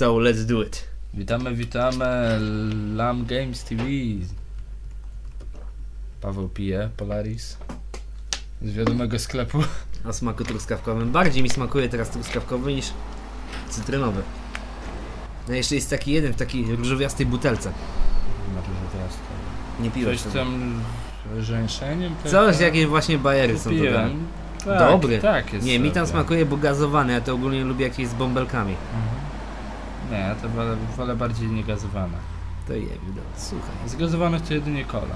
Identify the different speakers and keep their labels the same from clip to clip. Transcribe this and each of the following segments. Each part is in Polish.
Speaker 1: So let's do it.
Speaker 2: Witamy, witamy, Lam Games TV. Paweł pije Polaris z wiadomego sklepu.
Speaker 1: O smaku truskawkowym. Bardziej mi smakuje teraz truskawkowy niż cytrynowy. No jeszcze jest taki jeden w takiej różowiastej butelce.
Speaker 2: Na teraz
Speaker 1: Nie
Speaker 2: to.
Speaker 1: piłeś
Speaker 2: Coś
Speaker 1: tego.
Speaker 2: tam z żeńszeniem? tak?
Speaker 1: Coś, jakieś właśnie bajery są dobre.
Speaker 2: Piłem. Tak,
Speaker 1: Dobry.
Speaker 2: Tak, jest
Speaker 1: Nie, mi tam
Speaker 2: dobre.
Speaker 1: smakuje, bo gazowany, ja to ogólnie lubię jakieś z bąbelkami.
Speaker 2: Mhm. Nie, ja to wolę, wolę bardziej niegazowane.
Speaker 1: To je, no, słuchaj.
Speaker 2: Z gazowanych to jedynie cola.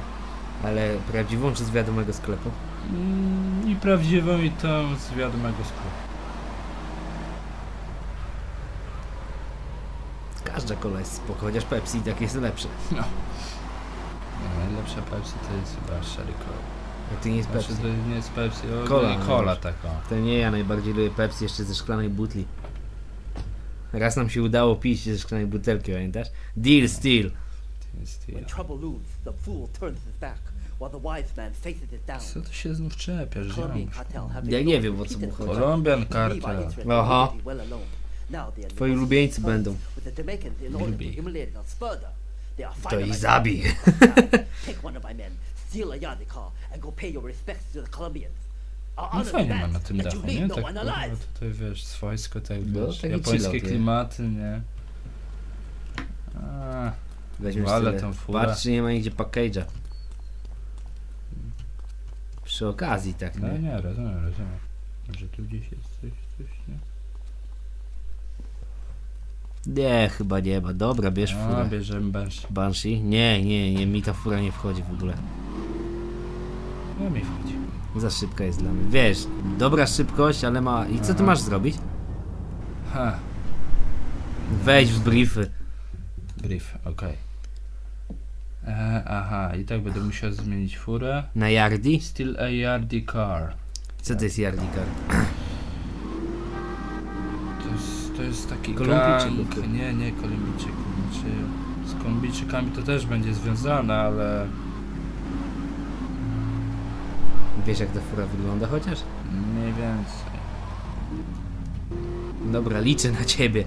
Speaker 1: Ale prawdziwą czy z wiadomego sklepu?
Speaker 2: Mm, I prawdziwą i tą z wiadomego sklepu.
Speaker 1: Każda kola jest spoko, chociaż Pepsi i tak jest lepsze.
Speaker 2: Nie, najlepsza Pepsi to jest chyba Sherry Cola.
Speaker 1: A ty nie jest
Speaker 2: Znaczy
Speaker 1: Pepsi.
Speaker 2: to nie jest Pepsi, o,
Speaker 1: Cola,
Speaker 2: nie,
Speaker 1: no już.
Speaker 2: taka.
Speaker 1: To nie, ja najbardziej lubię Pepsi jeszcze ze szklanej butli. Raz nam się udało pić ze szklanej butelki, pamiętasz? Deal Steel.
Speaker 2: Jest
Speaker 3: When
Speaker 2: ja.
Speaker 3: trouble looms, the fool turns his back, while the wise man faces it down.
Speaker 2: Co ty się znów czepiasz,
Speaker 3: have
Speaker 1: Ja nie wiem, o co mu chodzi.
Speaker 3: our
Speaker 2: cartel.
Speaker 1: Aha. Twoi ulubieńcy będą.
Speaker 2: Lubi.
Speaker 1: To ich zabij.
Speaker 3: Take one of my men, steal a yardie car, and go pay your respects to the Colombians.
Speaker 2: No fajnie ma na tym dachu, nie?
Speaker 3: no
Speaker 2: Tak kurwa tutaj wiesz, swojsko, tak
Speaker 1: No,
Speaker 2: wiesz,
Speaker 1: taki
Speaker 2: japońskie
Speaker 1: chillout, nie?
Speaker 2: klimaty, nie? A,
Speaker 1: Weźmiesz
Speaker 2: Ale
Speaker 1: tyle.
Speaker 2: tą furę.
Speaker 1: Patrz, czy nie ma nigdzie package'a. Przy okazji, tak,
Speaker 2: no
Speaker 1: nie?
Speaker 2: nie, rozumiem, rozumiem. Może tu gdzieś jest coś, coś, nie?
Speaker 1: Nie, chyba nie ma. Dobra, bierz
Speaker 2: A,
Speaker 1: furę.
Speaker 2: bierzemy bench.
Speaker 1: Banshee? Nie, nie, nie, mi ta fura nie wchodzi w ogóle.
Speaker 2: No mi wchodzi.
Speaker 1: Za szybka jest dla mnie. Wiesz, dobra szybkość, ale ma... I co ty masz zrobić?
Speaker 2: Ha,
Speaker 1: Wejdź w briefy.
Speaker 2: brief, okej. E, Aha, i tak będę musiał zmienić furę.
Speaker 1: Na Yardi?
Speaker 2: Still a yardy car.
Speaker 1: Co to jest Yardi car?
Speaker 2: To jest, to jest taki
Speaker 1: Kolumbijczyk,
Speaker 2: gang. Nie, nie Kolumbijczyk. Znaczy, z Kolumbijczykami to też będzie związane, ale
Speaker 1: Wiesz jak ta fura wygląda chociaż?
Speaker 2: mniej więcej.
Speaker 1: Dobra, liczę na ciebie.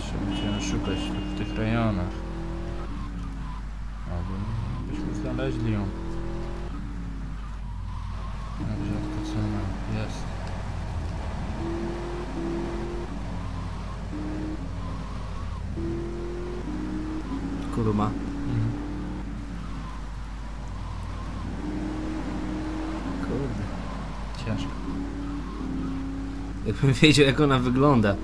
Speaker 2: Trzeba będziemy szukać w tych rejonach. Albo byśmy znaleźli ją. Jak rzadko co ona jest.
Speaker 1: Kuruma. Kurde.
Speaker 2: Ciężko.
Speaker 1: Jakbym wiedział jak ona wygląda.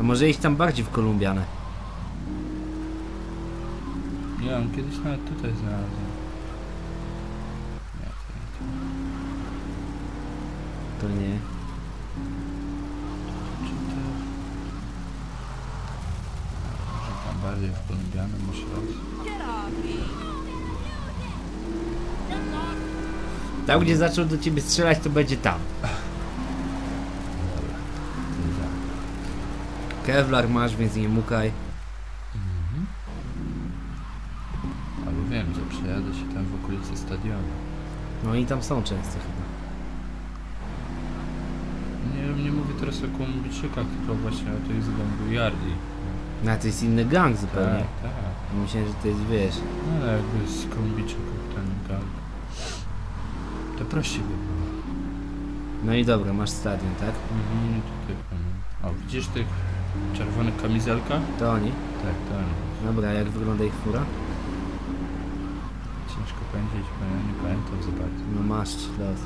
Speaker 1: A może iść tam bardziej w Kolumbianę.
Speaker 2: Nie wiem, kiedyś nawet tutaj znalazłem. Nie, to nie to.
Speaker 1: To nie.
Speaker 2: Czy to... Może tam bardziej w Kolumbianę, może raz.
Speaker 1: Tam gdzie zaczął do ciebie strzelać to będzie tam. Kevlar masz, więc nie mukaj.
Speaker 2: Mhm. Albo wiem, że przejadę się tam w okolicy stadionu.
Speaker 1: No i tam są często chyba.
Speaker 2: Nie, nie mówię teraz o Kolumbijczykach, tylko właśnie o tej z gangu Yardi.
Speaker 1: No to jest inny gang zupełnie.
Speaker 2: Tak, tak.
Speaker 1: Myślałem, że to jest, wiesz...
Speaker 2: No ale jakby z Kolumbijczyków ten gang. To prościej by było.
Speaker 1: No i dobra, masz stadion, tak?
Speaker 2: Mhm, tutaj pan. O, widzisz tych czerwonych kamizelkach?
Speaker 1: To oni.
Speaker 2: Tak, to oni.
Speaker 1: Dobra, jak wygląda ich fura?
Speaker 2: Ciężko powiedzieć, bo ja nie pamiętam za bardzo.
Speaker 1: No masz los.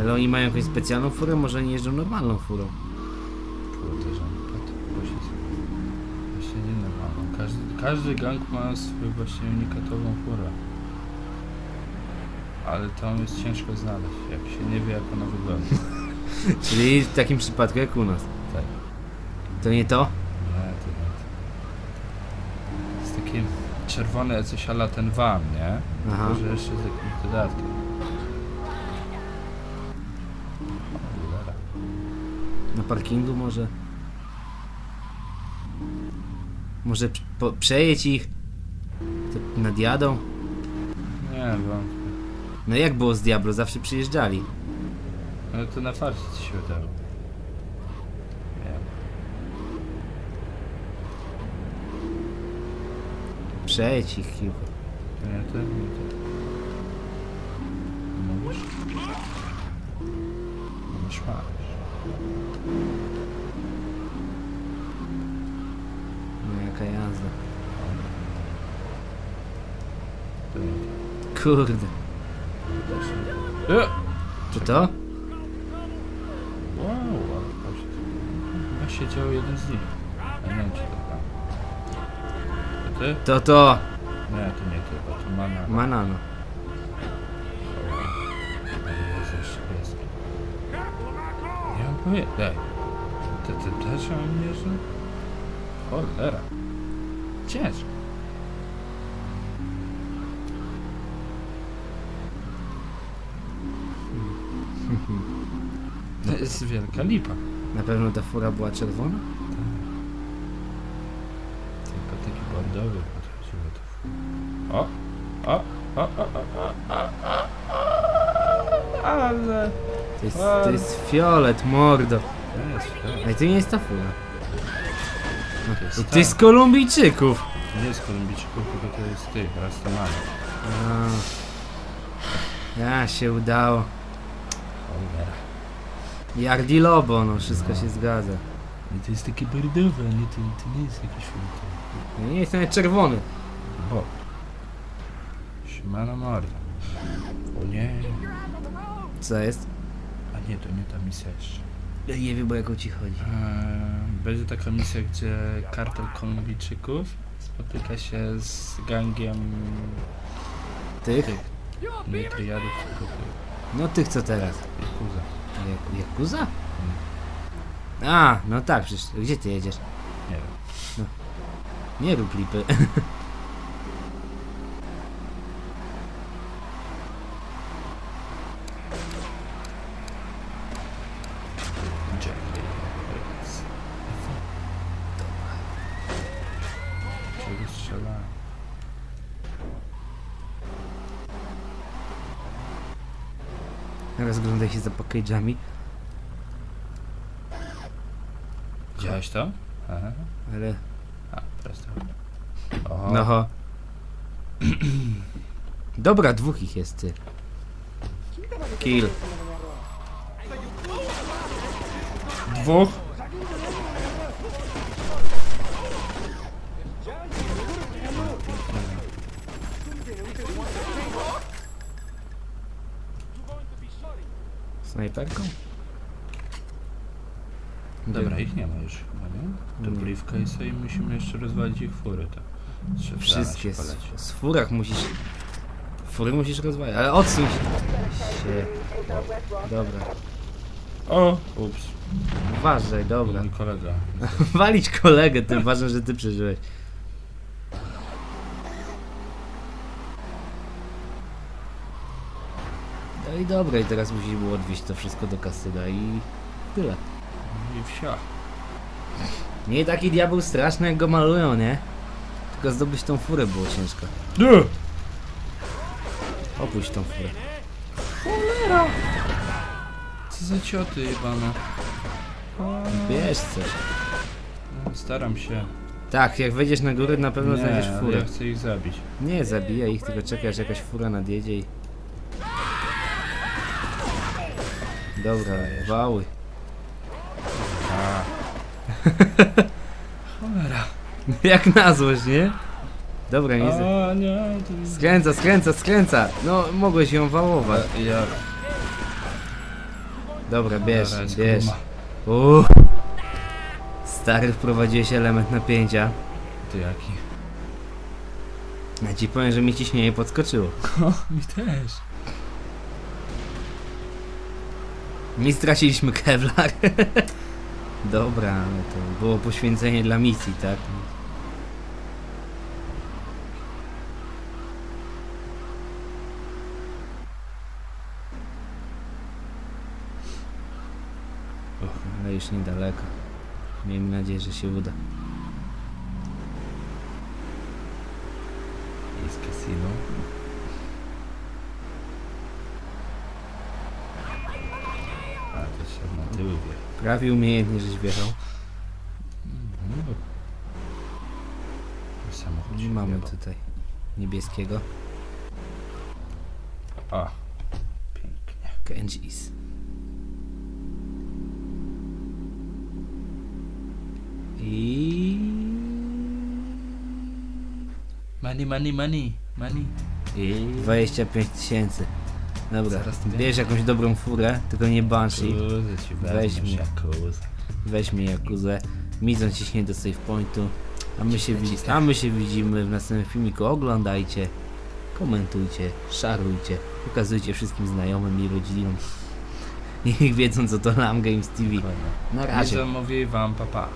Speaker 1: Ale oni mają jakąś specjalną furę? Może oni jeżdżą normalną furą?
Speaker 2: Kurde, że. Właśnie, nie normalną. Każdy, każdy gang ma swoją właśnie unikatową furę. Ale tą jest ciężko znaleźć, jak się nie wie jak ona wygląda.
Speaker 1: Czyli w takim przypadku jak u nas.
Speaker 2: Tak.
Speaker 1: To nie to?
Speaker 2: Nie, to nie to. Jest takie czerwone coś ala ten van, nie?
Speaker 1: Aha.
Speaker 2: Może jeszcze z jakimś dodatkiem. Cholera.
Speaker 1: Na parkingu może? Może p- po, przejedź ich? To nadjadą?
Speaker 2: Nie, wątpię.
Speaker 1: No jak było z Diablo? Zawsze przyjeżdżali.
Speaker 2: No to na farcie ci się udało.
Speaker 1: Przejdź ich
Speaker 2: chyba. Nie to, nie to. Mówisz? Mówisz, masz.
Speaker 1: No jaka jazda. Kurde. To
Speaker 2: to? Siedział jeden z nich. A nie wiem czy to tam. To ty?
Speaker 1: To to.
Speaker 2: Nie, to nie ty, bo to mana.
Speaker 1: Manano.
Speaker 2: Ale jest. Nie mam pojęcia. Daj. Ty, ty też mam mnie, że... Cholera. Ciężko. To jest wielka lipa.
Speaker 1: Na pewno ta fura była czerwona?
Speaker 2: Tylko taki bordowy podchodziły to. O! O! O! O! O! O! O! Ale...
Speaker 1: To jest, to jest fiolet, mordo.
Speaker 2: To jest fajne.
Speaker 1: Ale to nie jest ta fura.
Speaker 2: To jest
Speaker 1: I
Speaker 2: ta.
Speaker 1: ty z Kolumbijczyków.
Speaker 2: To nie jest Kolumbijczyków, tylko to jest ty, Rastamani.
Speaker 1: A. Ja, się udało.
Speaker 2: Cholera.
Speaker 1: Yardi Lobo, no wszystko się zgadza.
Speaker 2: I to jest takie bordowe, nie, to, to nie jest jakiś filtr.
Speaker 1: Ja nie jest nawet czerwony.
Speaker 2: Bo. Siemano morda. O nie.
Speaker 1: Co jest?
Speaker 2: A nie, to nie ta misja jeszcze.
Speaker 1: Ja nie wiem, bo jak o ci chodzi.
Speaker 2: Eee, będzie taka misja, gdzie kartel Kolumbijczyków spotyka się z gangiem
Speaker 1: Tych?
Speaker 2: tych, nie triadów, tylko tych,
Speaker 1: No tych co teraz?
Speaker 2: Yakuza.
Speaker 1: Jak, Jakuza? A, no tak, przecież. Gdzie ty jedziesz?
Speaker 2: Nie wiem.
Speaker 1: Nie rób lipy.
Speaker 2: Gdzie? Jest. Czego strzela?
Speaker 1: Rozglądaj się za package'ami,
Speaker 2: Widziałeś to? Aha.
Speaker 1: ale...
Speaker 2: A, prosto. O,
Speaker 1: No ho. Dobra, dwóch ich jest, ty. Kill.
Speaker 2: dwóch.
Speaker 1: Snajperką?
Speaker 2: Dobra, ich nie ma już chyba, nie? To
Speaker 1: Nie.
Speaker 2: briefcase i musimy jeszcze rozwalić ich fury, to. Trzeba
Speaker 1: Wszystkie z,
Speaker 2: poleci.
Speaker 1: z furach musisz... Fury musisz rozwalić, ale odsuń się. Dobra.
Speaker 2: O! Ups.
Speaker 1: Uważaj, dobra.
Speaker 2: Mój kolega.
Speaker 1: Walić kolegę, tym ważne, że ty przeżyłeś. No i dobra, i teraz musisz było odwieźć to wszystko do kasyna i tyle.
Speaker 2: I wsia.
Speaker 1: Nie taki diabeł straszny, jak go malują, nie? Tylko zdobyć tą furę było ciężko.
Speaker 2: Nie!
Speaker 1: Opuść tą furę.
Speaker 2: Co za cioty jebane.
Speaker 1: Wiesz coś.
Speaker 2: No, Staram się.
Speaker 1: Tak, jak wejdziesz na górę, na pewno znajdziesz
Speaker 2: ale
Speaker 1: furę.
Speaker 2: ja chcę ich zabić.
Speaker 1: Nie zabijaj ich, tylko czekaj, aż jakaś fura nadjedzie i... Dobra, wały.
Speaker 2: A. Cholera.
Speaker 1: Jak na złość, nie? Dobra, nie...
Speaker 2: nie, to jest...
Speaker 1: Skręca, skręca, skręca! No, mogłeś ją wałować.
Speaker 2: E, Ja...
Speaker 1: Dobra, bierz,
Speaker 2: jest
Speaker 1: bierz.
Speaker 2: guma.
Speaker 1: Uuu. Stary, wprowadziłeś element napięcia.
Speaker 2: Ty jaki?
Speaker 1: Ja ci powiem, że mi ciśnienie podskoczyło.
Speaker 2: O, mi też.
Speaker 1: Nie straciliśmy Kevlar. Dobra, ale to było poświęcenie dla misji, tak? Ale już niedaleko. Miejmy nadzieję, że się uda. Prawie umiejętnie, żeś wjechał.
Speaker 2: No. Samochód się
Speaker 1: Mamy
Speaker 2: wjebał.
Speaker 1: tutaj niebieskiego.
Speaker 2: O, pięknie.
Speaker 1: Kenjis. I...
Speaker 2: Money, money, money, money. I...
Speaker 1: 25 tysięcy. Dobra,
Speaker 2: Zaraz
Speaker 1: bierz jakąś dobrą furę, tylko nie Banshee.
Speaker 2: Kurde ci
Speaker 1: Weź
Speaker 2: jakuz.
Speaker 1: Weźmy Jakuzę. Mizon ciśnie do save pointu. A my, się widzi, a my się widzimy w następnym filmiku. Oglądajcie, komentujcie, szarujcie, pokazujcie wszystkim znajomym i rodzinom. Niech wiedzą co to Lam Games TV. Na razie.
Speaker 2: zamówię wam papa.